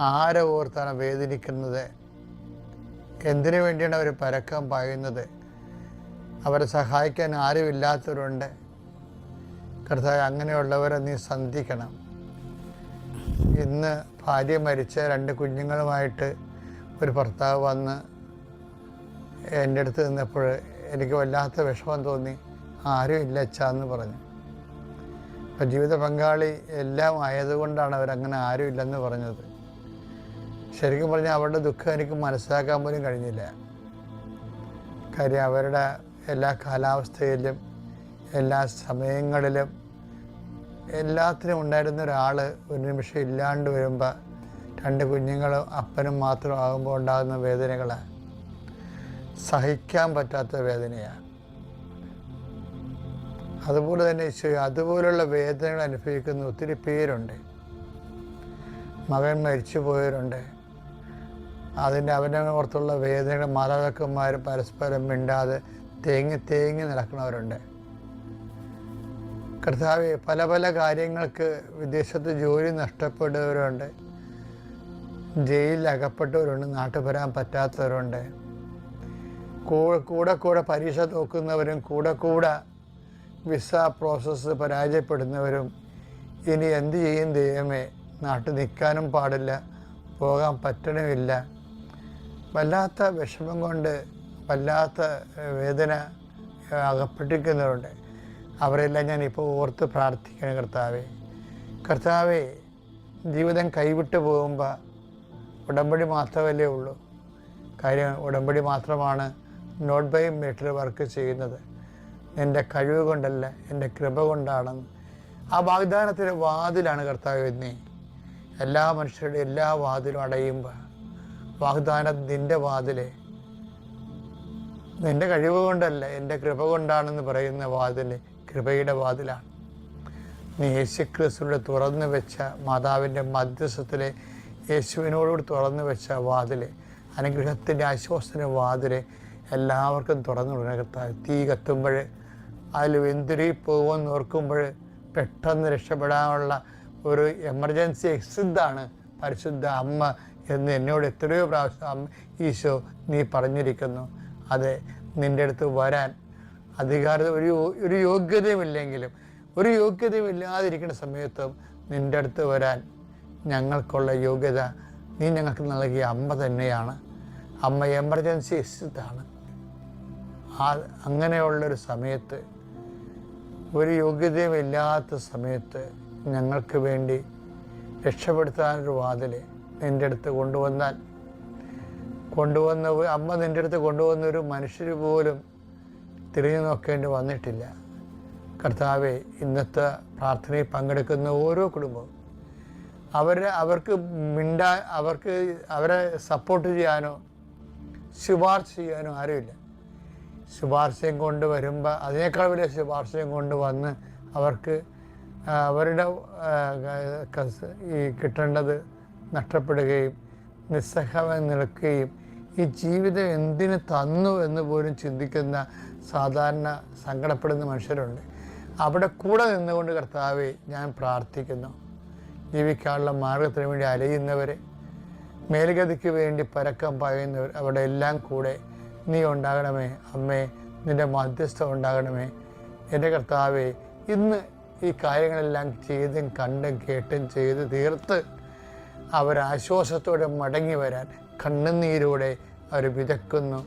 ആരെ ഓർത്താണ് വേദനിക്കുന്നത്? എന്തിനു വേണ്ടിയാണ് അവർ പരക്കം പായുന്നത്? അവരെ സഹായിക്കാൻ ആരുമില്ലാത്തവരുണ്ട്. കർത്താവ് അങ്ങനെയുള്ളവരെ നീ സന്ധിക്കണം. ഇന്ന് ഭാര്യ മരിച്ച രണ്ട് കുഞ്ഞുങ്ങളുമായിട്ട് ഒരു ഭർത്താവ് വന്ന് എന്റെ അടുത്ത് നിന്നപ്പോൾ എനിക്ക് വല്ലാത്ത വിഷമം തോന്നി. ആരും ഇല്ല എന്ന് പറഞ്ഞു. അപ്പം ജീവിത പങ്കാളി എല്ലാം ആയതുകൊണ്ടാണ് അവരങ്ങനെ ആരും ഇല്ലെന്ന് പറഞ്ഞത് ശരിക്കും പറഞ്ഞാൽ അവരുടെ ദുഃഖം എനിക്ക് മനസ്സിലാക്കാൻ പോലും കഴിഞ്ഞില്ല. കാര്യം അവരുടെ എല്ലാ കാലാവസ്ഥയിലും എല്ലാ സമയങ്ങളിലും എല്ലാത്തിനും ഉണ്ടായിരുന്ന ഒരാൾ ഒരു നിമിഷം ഇല്ലാണ്ട് വരുമ്പോൾ രണ്ട് കുഞ്ഞുങ്ങളും അപ്പനും മാത്രം ആകുമ്പോൾ ഉണ്ടാകുന്ന വേദനകൾ സഹിക്കാൻ പറ്റാത്ത വേദനയാണ് അതുപോലെ തന്നെ ഈശോ അതുപോലുള്ള വേദനകൾ അനുഭവിക്കുന്ന ഒത്തിരി പേരുണ്ട്. മകൻ മരിച്ചു പോയവരുണ്ട് അതിന്റെ അവനെ ഓർത്തുള്ള വേദനകൾ മാതാപിതാക്കന്മാർ പരസ്പരം മിണ്ടാതെ തേങ്ങി തേങ്ങി നടക്കുന്നവരുണ്ട്. കർത്താവ് പല പല കാര്യങ്ങൾക്ക് വിദേശത്ത് ജോലി നഷ്ടപ്പെട്ടവരുണ്ട് ജയിലിൽ അകപ്പെട്ടവരുണ്ട് നാട്ടിൽ വരാൻ പറ്റാത്തവരുണ്ട്. കൂടെ കൂടെ കൂടെ പരീക്ഷ തോക്കുന്നവരും കൂടെ കൂടെ വിസ പ്രോസസ്സ് പരാജയപ്പെടുന്നവരും ഇനി എന്ത് ചെയ്യും ദൈവമേ? നാട്ടിൽ നിൽക്കാനും പാടില്ല പോകാൻ പറ്റണമില്ല. വല്ലാത്ത വിഷമം കൊണ്ട് വല്ലാത്ത വേദന അകപ്പെട്ടിരിക്കുന്നവരുണ്ട്. അവരെല്ലാം ഞാൻ ഇപ്പോൾ ഓർത്ത് പ്രാർത്ഥിക്കണം കർത്താവേ. കർത്താവേ ജീവിതം കൈവിട്ട് പോകുമ്പോൾ ഉടമ്പടി മാത്രമല്ലേ ഉള്ളൂ. കാര്യം ഉടമ്പടി മാത്രമാണ് നോട്ട് ബൈ മീറ്റർ വർക്ക് ചെയ്യുന്നത്. എന്റെ കഴിവ് കൊണ്ടല്ല എന്റെ കൃപ കൊണ്ടാണെന്ന്. ആ വാഗ്ദാനത്തിന്റെ വാതിലാണ് കർത്താവ് എന്നേ എല്ലാ മനുഷ്യരുടെ എല്ലാ വാതിലും അടയുമ്പോൾ വാഗ്ദാനം നിന്റെ വാതിലെ. നിന്റെ കഴിവ് കൊണ്ടല്ല എന്റെ കൃപ കൊണ്ടാണെന്ന് പറയുന്ന വാതിൽ കൃപയുടെ വാതിലാണ്. നീ യേശുക്രിസ്തുവിടെ തുറന്നു വെച്ച മാതാവിന്റെ മധ്യസ്ഥത്തിലെ യേശുവിനോടുകൂടി തുറന്നു വെച്ച വാതിൽ അനുഗ്രഹത്തിന്റെ ആശ്വാസത്തിന്റെ വാതിൽ എല്ലാവർക്കും തുറന്നു കർത്താവ്. തീ കത്തുമ്പോൾ അതിൽ വെന്തുരി പോകുമെന്ന് ഓർക്കുമ്പോൾ പെട്ടെന്ന് രക്ഷപ്പെടാനുള്ള ഒരു എമർജൻസി എക്സിദ്ധാണ് പരിശുദ്ധ അമ്മ എന്ന് എന്നോട് എത്രയോ പ്രാവശ്യം ഈശോ നീ പറഞ്ഞിരിക്കുന്നു. അതെ നിന്റെ അടുത്ത് വരാൻ അധികാര ഒരു ഒരു യോഗ്യതയുമില്ലെങ്കിലും ഒരു യോഗ്യതയും ഇല്ലാതിരിക്കുന്ന സമയത്തും നിന്റെ അടുത്ത് വരാൻ ഞങ്ങൾക്കുള്ള യോഗ്യത നീ ഞങ്ങൾക്ക് നൽകിയ അമ്മ തന്നെയാണ്. അമ്മ എമർജൻസി എക്സിറ്റാണ് ആ അങ്ങനെയുള്ളൊരു സമയത്ത് ഒരു യോഗ്യതയും ഇല്ലാത്ത സമയത്ത് ഞങ്ങൾക്ക് വേണ്ടി രക്ഷപ്പെടുത്താനൊരു വാതിൽ നിന്റെ അടുത്ത് കൊണ്ടുവന്നാൽ. കൊണ്ടുവന്ന അമ്മ നിന്റെ അടുത്ത് കൊണ്ടുവന്ന ഒരു മനുഷ്യർ പോലും തിരിഞ്ഞു നോക്കേണ്ടി വന്നിട്ടില്ല. കർത്താവെ ഇന്നത്തെ പ്രാർത്ഥനയിൽ പങ്കെടുക്കുന്ന ഓരോ കുടുംബവും അവരെ അവർക്ക് മിണ്ടാ അവർക്ക് അവരെ സപ്പോർട്ട് ചെയ്യാനോ ശുപാർശ ചെയ്യാനോ ആരുമില്ല. ശുപാർശയും കൊണ്ട് വരുമ്പോൾ അതിനേക്കാൾ വലിയ ശുപാർശയും കൊണ്ട് വന്ന് അവർക്ക് അവരുടെ ഈ കിട്ടേണ്ടത് നഷ്ടപ്പെടുകയും നിസ്സഹമായി നിൽക്കുകയും ഈ ജീവിതം എന്തിനു തന്നു എന്ന് പോലും ചിന്തിക്കുന്ന സാധാരണ സങ്കടപ്പെടുന്ന മനുഷ്യരുണ്ട്. അവിടെ കൂടെ നിന്നുകൊണ്ട് കർത്താവെ ഞാൻ പ്രാർത്ഥിക്കുന്നു. ജീവിക്കാനുള്ള മാർഗത്തിന് വേണ്ടി അലയുന്നവരെ മേൽഗതിക്ക് വേണ്ടി പരക്കം പായുന്നവർ അവിടെ എല്ലാം കൂടെ നീ ഉണ്ടാകണമേ. അമ്മേ നിന്റെ മധ്യസ്ഥ ഉണ്ടാകണമേ. എന്റെ കർത്താവെ ഇന്ന് ഈ കാര്യങ്ങളെല്ലാം ചെയ്തും കണ്ടും കേട്ടും ചെയ്ത് തീർത്ത് അവരാശ്വാസത്തോടെ മടങ്ങി വരാൻ കണ്ണുനീരോടെ അവർ വിതക്കുന്നു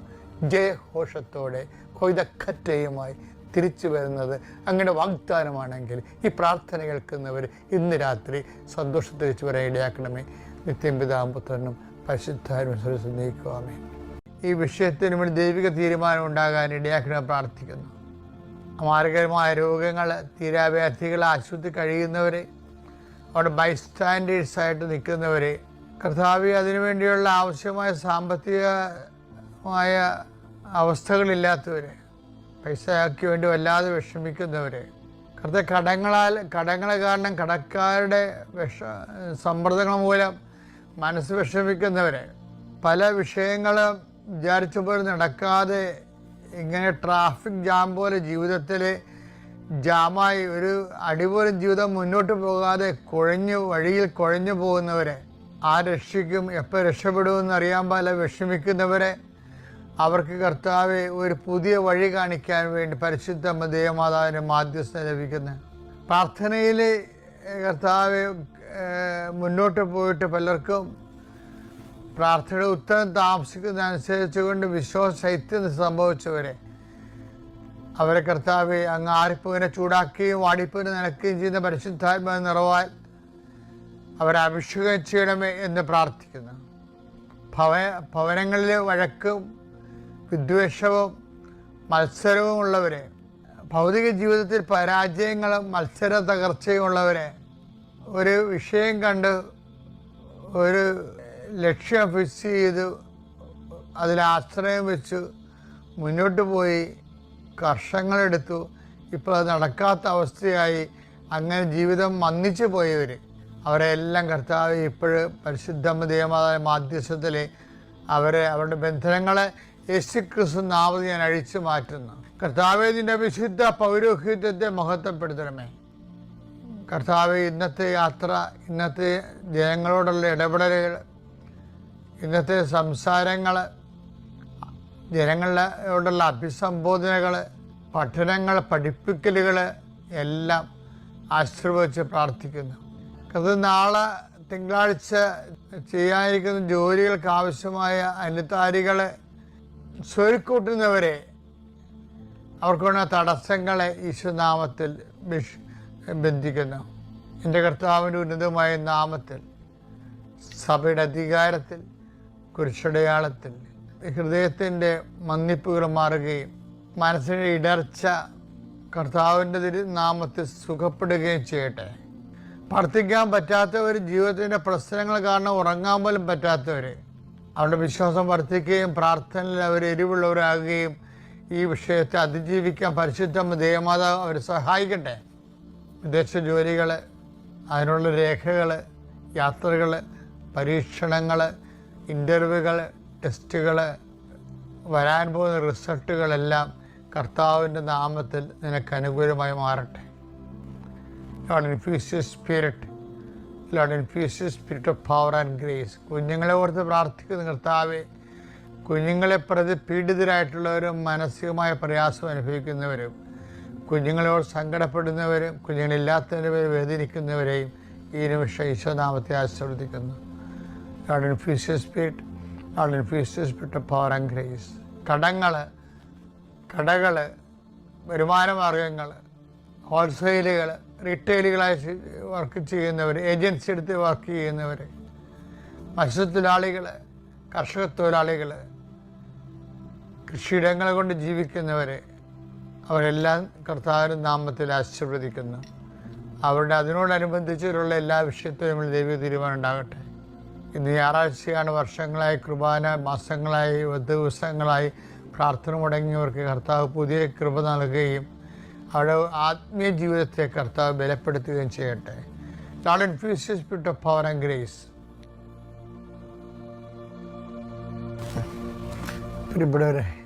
ജയഘോഷത്തോടെ കൊയ്തക്കറ്റയുമായി തിരിച്ചു വരുന്നത് അങ്ങനെ വാഗ്ദാനമാണെങ്കിൽ ഈ പ്രാർത്ഥന കേൾക്കുന്നവർ ഇന്ന് രാത്രി സന്തോഷം തിരിച്ചു വരാൻ ഇടയാക്കണമേ. നിത്യം പിതാമ്പുത്രനും പരിശുദ്ധാരും നീക്കുവാമേ ഈ വിഷയത്തിന് വേണ്ടി ദൈവിക തീരുമാനം ഉണ്ടാകാൻ ഇടയാക്കണമെന്ന് പ്രാർത്ഥിക്കുന്നു. മാരകരമായ രോഗങ്ങൾ തീരാവ്യാധികൾ ആശുപത്രി കഴിയുന്നവരെ അവിടെ ബൈസ്റ്റാൻഡേഴ്സായിട്ട് നിൽക്കുന്നവരെ. കർത്താവി അതിനുവേണ്ടിയുള്ള ആവശ്യമായ സാമ്പത്തികമായ അവസ്ഥകളില്ലാത്തവർ പൈസയ്ക്ക് വേണ്ടി വല്ലാതെ വിഷമിക്കുന്നവർ കറുത്ത കടങ്ങളാൽ കടങ്ങളെ കാരണം കടക്കാരുടെ വിഷ സമ്മർദ്ദങ്ങൾ മൂലം മനസ്സ് വിഷമിക്കുന്നവർ പല വിഷയങ്ങളും വിചാരിച്ച പോലെ നടക്കാതെ ഇങ്ങനെ ട്രാഫിക് ജാം പോലെ ജീവിതത്തിൽ ജാമായി ഒരു അടിപോലും ജീവിതം മുന്നോട്ട് പോകാതെ കുഴഞ്ഞു വഴിയിൽ കുഴഞ്ഞു പോകുന്നവരെ ആ രക്ഷിക്കും എപ്പോൾ രക്ഷപ്പെടുമെന്ന് അറിയാൻ പാല വിഷമിക്കുന്നവരെ അവർക്ക് കർത്താവെ ഒരു പുതിയ വഴി കാണിക്കാൻ വേണ്ടി പരിശുദ്ധ ദേവമാതാവിന്റെ മാധ്യസ്ഥ ലഭിക്കുന്നത് പ്രാർത്ഥനയിൽ കർത്താവ് മുന്നോട്ട് പോയിട്ട് പലർക്കും പ്രാർത്ഥനയുടെ ഉത്തരം താമസിക്കുന്നതനുസരിച്ചുകൊണ്ട് വിശ്വാസ ശൈത്യം സംഭവിച്ചവരെ അവരെ കർത്താവ് അങ്ങ് ആരിപ്പുവിനെ ചൂടാക്കുകയും വാടിപ്പുവിനെ നനയ്ക്കുകയും ചെയ്യുന്ന പരിശുദ്ധാത്മ നിറവാൽ അവരെ അഭിഷേകം ചെയ്യണമേ എന്ന് പ്രാർത്ഥിക്കുന്നു. ഭവ ഭവനങ്ങളിൽ വഴക്കും വിദ്വേഷവും മത്സരവും ഉള്ളവരെ ഭൗതിക ജീവിതത്തിൽ പരാജയങ്ങളും മത്സര തകർച്ചയും ഉള്ളവരെ ഒരു വിഷയം കണ്ട് ഒരു ലക്ഷ്യം ഫിക്സ് ചെയ്ത് അതിൽ ആശ്രയം വെച്ച് മുന്നോട്ട് പോയി വർഷങ്ങളെടുത്തു ഇപ്പോൾ അത് നടക്കാത്ത അവസ്ഥയായി. അങ്ങനെ ജീവിതം മന്ദിച്ചു പോയവർ അവരെ എല്ലാം കർത്താവ് ഇപ്പോഴും പരിശുദ്ധ ദേവമാതായ മാധ്യസ്ഥത്തിൽ അവരെ അവരുടെ ബന്ധനങ്ങളെ യേശു ക്രിസ്തു നാമത് ഞാൻ അഴിച്ചു മാറ്റുന്നു. കർത്താവെ വിശുദ്ധ പൗരോഹിത്യത്തെ മഹത്വപ്പെടുത്തണമേ. കർത്താവ് ഇന്നത്തെ യാത്ര ഇന്നത്തെ ജനങ്ങളോടുള്ള ഇടപെടലുകൾ ഇന്നത്തെ സംസാരങ്ങൾ ജനങ്ങളോടുള്ള അഭിസംബോധനകൾ പഠനങ്ങൾ പഠിപ്പിക്കലുകൾ എല്ലാം ആശീർവദിച്ച് പ്രാർത്ഥിക്കുന്നു. അത് നാളെ തിങ്കളാഴ്ച ചെയ്യാനിരിക്കുന്ന ജോലികൾക്ക് ആവശ്യമായ അനുതാരികൾ സ്വരുക്കൂട്ടുന്നവരെ അവർക്കുള്ള തടസ്സങ്ങളെ ഈശ്വനാമത്തിൽ ബന്ധിക്കുന്നു. എന്റെ കർത്താവിന്റെ ഉന്നതമായ നാമത്തിൽ സഭയുടെ അധികാരത്തിൽ കുരിശടയാളത്തിൽ ഹൃദയത്തിന്റെ മന്നിപ്പുകൾ മാറുകയും മനസ്സിന്റെ ഇടർച്ച കർത്താവിന്റെ നാമത്തിൽ സുഖപ്പെടുകയും ചെയ്യട്ടെ. പ്രാർത്ഥിക്കാൻ പറ്റാത്തവർ ജീവിതത്തിന്റെ പ്രശ്നങ്ങൾ കാരണം ഉറങ്ങാൻ പോലും പറ്റാത്തവർ അവരുടെ വിശ്വാസം വർദ്ധിക്കുകയും പ്രാർത്ഥനയിൽ അവർ എരിവുള്ളവരാകുകയും ഈ വിഷയത്തെ അതിജീവിക്കാൻ പരിശുദ്ധ ദേവമാതാവ് അവർ സഹായിക്കട്ടെ. വിദേശ ജോലികൾ അതിനുള്ള രേഖകൾ യാത്രകൾ പരീക്ഷണങ്ങൾ ഇന്റർവ്യൂകൾ ടെസ്റ്റുകൾ വരാൻ പോകുന്ന റിസൾട്ടുകളെല്ലാം കർത്താവിന്റെ നാമത്തിൽ നിനക്ക് അനുകൂലമായി മാറട്ടെ. Lord infuse spirit Lord infuse spirit of power and grace കുഞ്ഞുങ്ങളെ ഓർത്ത് പ്രാർത്ഥിക്കുന്ന കർത്താവെ കുഞ്ഞുങ്ങളെ പ്രതി പീഡിതരായിട്ടുള്ളവരും മാനസികമായ പ്രയാസം അനുഭവിക്കുന്നവരും കുഞ്ഞുങ്ങളോട് സങ്കടപ്പെടുന്നവരും കുഞ്ഞുങ്ങളില്ലാത്തവരെ വേദനിക്കുന്നവരെയും ഈ നിമിഷം ഈശോനാമത്തെ ആശ്രദിക്കുന്നു Lord infuse spirit spirit of power and grace കടങ്ങൾ കടകൾ വരുമാന മാർഗങ്ങൾ ഹോൾസെയിലുകൾ റീറ്റെയിലുകളായി വർക്ക് ചെയ്യുന്നവർ ഏജൻസി എടുത്ത് വർക്ക് ചെയ്യുന്നവർ മത്സ്യത്തൊഴിലാളികൾ കർഷക തൊഴിലാളികൾ കൃഷിയിടങ്ങൾ കൊണ്ട് ജീവിക്കുന്നവർ അവരെല്ലാം കർത്താവിന്റെ നാമത്തിൽ ആശീർവദിക്കുന്നു. അവരുടെ അതിനോടനുബന്ധിച്ചുള്ള എല്ലാ വിഷയത്തിലും ദൈവ തീരുമാനം ഉണ്ടാകട്ടെ. ഇന്ന് ഞായറാഴ്ചയാണ് വർഷങ്ങളായി കുർബാന മാസങ്ങളായി ദിവസങ്ങളായി പ്രാർത്ഥന മുടങ്ങിയവർക്ക് കർത്താവ് പുതിയ കൃപ നൽകുകയും അവരുടെ ആത്മീയ ജീവിതത്തെ കർത്താവ് ബലപ്പെടുത്തുകയും ചെയ്യട്ടെ. Lord infuse spirit of power and grace പ്രിയപ്പെട്ടവരെ